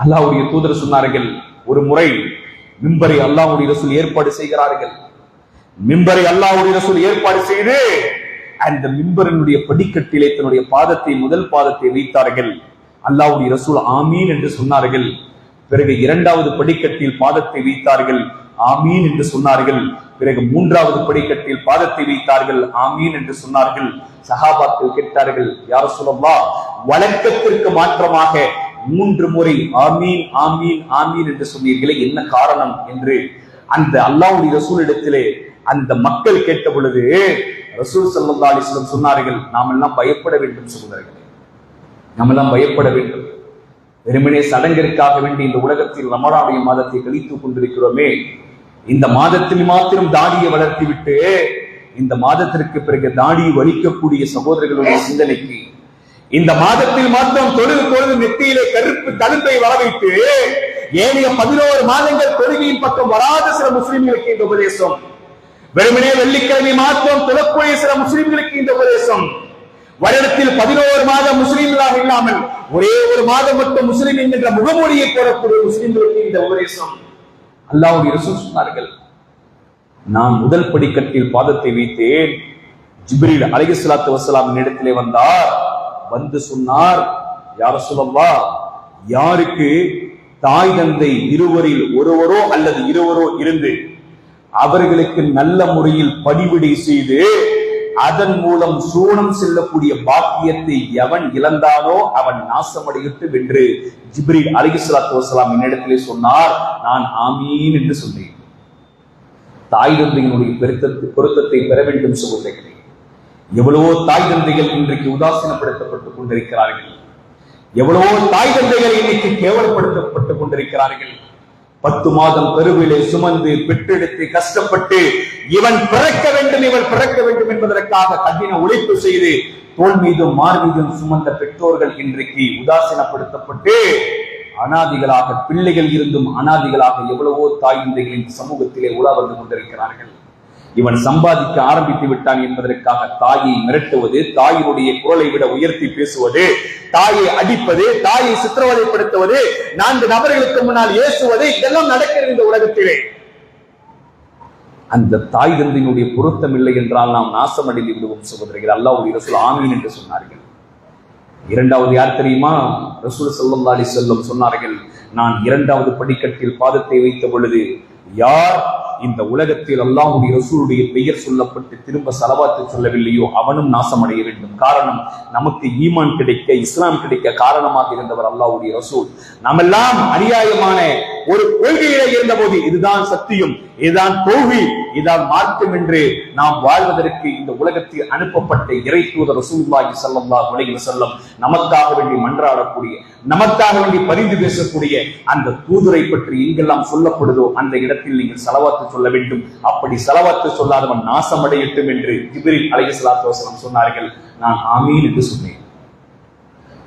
அல்லாவுடைய தூதர் சொன்னார்கள் ஒரு முறை மிம்பரை அல்லாவுடைய ரசூல் ஏற்பாடு செய்கிறார்கள். மிம்பரை அல்லாவுடைய ரசூல் ஏற்பாடு செய்து அந்த மிம்பரனுடைய படிக்கட்டிலே தன்னுடைய பாதத்தை முதல் பாதத்தை வைத்தார்கள். அல்லாவுடைய ரசூல் ஆமீன் என்று சொன்னார்கள். பிறகு இரண்டாவது படிக்கட்டில் பாதத்தை வைத்தார்கள். ஆமீன் என்று சொன்னார்கள். பிறகு மூன்றாவது படிக்கட்டில் பாதத்தை வைத்தார்கள். ஆமீன் என்று சொன்னார்கள். சஹாபாக்கள் கேட்டார்கள் யார் சொல்லவா வழக்கத்திற்கு மாற்றமாக மூன்று முறை ஆமீன் ஆமீன் ஆமீன் என்று சொன்னீர்களே என்ன காரணம் என்று அந்த அல்லாவுடைய ரசூல் இடத்திலே அந்த மக்கள் கேட்ட பொழுது ரசூல் சல்லா அலிஸ்லம் சொன்னார்கள் நாம் எல்லாம் பயப்பட வேண்டும் சகோதரர்களே நாம் எல்லாம் பயப்பட வேண்டும். வெறுமனே சடங்கிற்காக வேண்டி இந்த உலகத்தில் ரமணாவுடைய மாதத்தை கழித்துக் கொண்டிருக்கிறோமே இந்த மாதத்தில் மாத்திரம் தாடியை வளர்த்தி விட்டு இந்த மாதத்திற்கு பிறகு தாடியை வலிக்கக்கூடிய சகோதரர்களுடைய சிந்தனைக்கு இந்த மாதத்தில் மாத்திரம் தொழுது தொழுது நெத்தியிலே கருப்பு தழும்பை வர வைத்து ஏனைய பதினோரு மாதங்கள் தொழுகையின் பக்கம் வராத சில முஸ்லிம்களுக்கு இந்த உபதேசம். வெறுமனே வெள்ளிக்கிழமை மாத்திரம் தொழக்கூடிய சில முஸ்லிம்களுக்கு இந்த உபதேசம். வருடத்தில் பதினோரு மாதம் முஸ்லிம்களாக இல்லாமல் ஒரே ஒரு மாதம் மட்டும் முஸ்லிம் என்கின்ற முகமொழியை போடக்கூடிய முஸ்லிம்களுக்கு இந்த உபதேசம். அல்லாவுடைய சொன்னார்கள் நான் முதல் படிக்கட்டில் பாதத்தை வைத்தேன். ஜிப்ரீல் அலிகஸ்லாத்து வசலாம் இடத்திலே வந்தார். வந்து சொன்னார் யார சொல்லவா யாருக்கு தாய் தந்தை இருவரில் ஒருவரோ அல்லது இருவரோ இருந்து அவர்களுக்கு நல்ல முறையில் பணிவிடை செய்து அதன் மூலம் சூனம் செல்லக்கூடிய பாக்கியத்தை எவன் இழந்தானோ அவன் நாசமடையிட்டு வென்று ஜிப்ரீல் அலிகுஸ்லாத்து வசலாம் என்னிடத்திலே சொன்னார் நான் ஆமீன் என்று சொன்னேன். தாய் தந்தையினுடைய பெருத்தத்தை பொருத்தத்தை பெற வேண்டும் சகோதரிகளே எவ்வளவோ தாய் தந்தைகள் இன்றைக்கு உதாசீனப்படுத்தப்பட்டுக் கொண்டிருக்கிறார்கள். எவ்வளவோ தாய் தந்தைகள் இன்னைக்கு கேவலப்படுத்தப்பட்டுக் கொண்டிருக்கிறார்கள். பத்து மாதம் கருவிலே சுமந்து பெற்றெடுத்து கஷ்டப்பட்டு இவன் பிறக்க வேண்டும் இவன் பிறக்க வேண்டும் என்பதற்காக கடின உழைப்பு செய்து தோல் மீதும் மார் மீதும் சுமந்த பெற்றோர்கள் இன்றைக்கு உதாசீனப்படுத்தப்பட்டு அனாதிகளாக பிள்ளைகள் இருந்தும் அனாதிகளாக எவ்வளவோ தாய் தந்தைகளின் சமூகத்திலே உலா வந்து கொண்டிருக்கிறார்கள். இவன் சம்பாதிக்க ஆரம்பித்து விட்டான் என்பதற்காக தாயை மிரட்டுவது தாயினுடைய குரலை விட உயர்த்தி பேசுவது தாயை அடிப்பது தாயை சித்திரவதைப்படுத்துவது நான்கு நபர்களுக்கு முன்னால் ஏசுவது இதெல்லாம் நடக்கிறது இந்த உலகத்திலே. அந்த தாய் தந்தையினுடைய பொருத்தம் இல்லை என்றால் நாம் நாசமடைந்து விடுவோம் சகோதரிகள் அல்லாஹ்வுடைய ரசூல் ஆமீன் என்று சொன்னார்கள். இரண்டாவது யார் தெரியுமா? ரசூல் சல்லா அலி செல்லம் சொன்னார்கள் நான் இரண்டாவது படிக்கட்டில் பாதத்தை வைத்த பொழுது யார் இந்த உலகத்தில் அல்லாஹுடைய ரசூலுடைய பெயர் சொல்லப்பட்டு திரும்ப செலவாத்து சொல்லவில்லையோ அவனும் நாசமடைய வேண்டும். காரணம் நமக்கு ஈமான் கிடைக்க இஸ்லாம் கிடைக்க காரணமாக இருந்தவர் அல்லாஹுடைய ரசூல். நாமெல்லாம் அநியாயமான ஒரு கொள்கையிலே இருந்தபோது இதுதான் சத்தியம். இதுதான் தோல்வி இதான் மார்க்கம் என்று நாம் வாழ்வதற்கு இந்த உலகத்தில் அனுப்பப்பட்ட இறை தூதர் ரசூல்லாஹி ஸல்லல்லாஹு அலைஹி வஸல்லம் நமக்காக வேண்டி மன்றாடக்கூடிய நமக்காக வேண்டி பரிந்து பேசக்கூடிய அந்த தூதரை பற்றி எங்கெல்லாம் சொல்லப்படுதோ அந்த இடத்தில் நீங்கள் செலவாத்து சொல்ல வேண்டும். அப்படி செலவாத்து சொல்லாதவன் நாசமடையட்டும் என்று ஜிப்ரீல் அலைஹிஸ்ஸலாத்து வஸல்லம் சொன்னார்கள். நான் ஆமீன் என்று சொன்னேன்.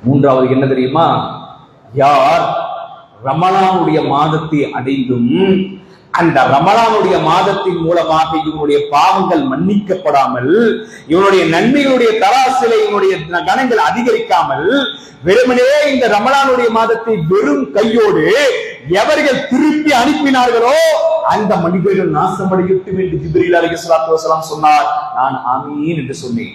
மூன்றாவது என்ன தெரியுமா? யார் ரமலானுடைய மாதத்தை அடைந்தும் அந்த ரமலானுடைய மாதத்தின் மூலமாக இவனுடைய பாவங்கள் மன்னிக்கப்படாமல் இவனுடைய நன்மைகளுடைய தராசிலை இவனுடைய கணங்கள் அதிகரிக்காமல் வெறுமனே இந்த ரமலானுடைய மாதத்தை வெறும் கையோடு எவர்கள் திருப்பி அனுப்பினார்களோ அந்த மனிதர்கள் நாசமடையட்டும் என்று ஜிப்ரீல் அலி வஸலாம் சொன்னார். நான் ஆமீன் என்று சொன்னேன்.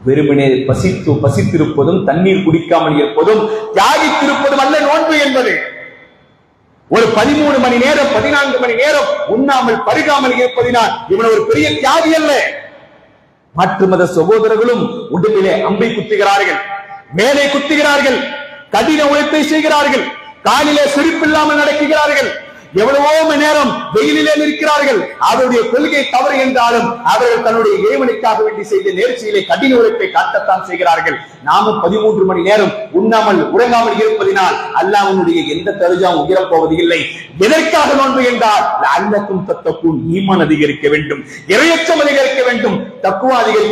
வெறுமனே பசித்து பசித்திருப்பதும் தண்ணீர் குடிக்காமல் இருப்பதும் தியாகித்திருப்பதும் அல்ல நோன்பு என்பது. ஒரு பதிமூணு மணி நேரம் பதினான்கு மணி நேரம் உண்ணாமல் பருகாமல் இருப்பதினால் இவன் ஒரு பெரிய தியாகி அல்ல. மாற்று மத சகோதரர்களும் உடம்பிலே அம்பை குத்துகிறார்கள் மேலே குத்துகிறார்கள் கடின உழைப்பை செய்கிறார்கள் காலிலே செருப்பில்லாமல் நடக்குகிறார்கள். எவ்வளவோ மணி நேரம் வெயிலிலே நிற்கிறார்கள். அவருடைய கொள்கை தவறு என்றாலும் அவர்கள் தன்னுடைய இறைவனுக்காக வேண்டி செய்த நேர்ச்சியிலே கடின உழைப்பை காட்டத்தான் செய்கிறார்கள். நாமும் பதிமூன்று மணி நேரம் உண்ணாமல் உறங்காமல் இருப்பதினால் அல்லாஹ்வுடைய எந்த தருஜாவும் உயரப் போவது இல்லை. எதற்காக நோன்பு என்றால் அல்லக்கும் தத்தக்கும் ஈமான் அதிகரிக்க வேண்டும். இரையச்சம் அதிகரிக்க வேண்டும். தக்குவா அதிகரிக்க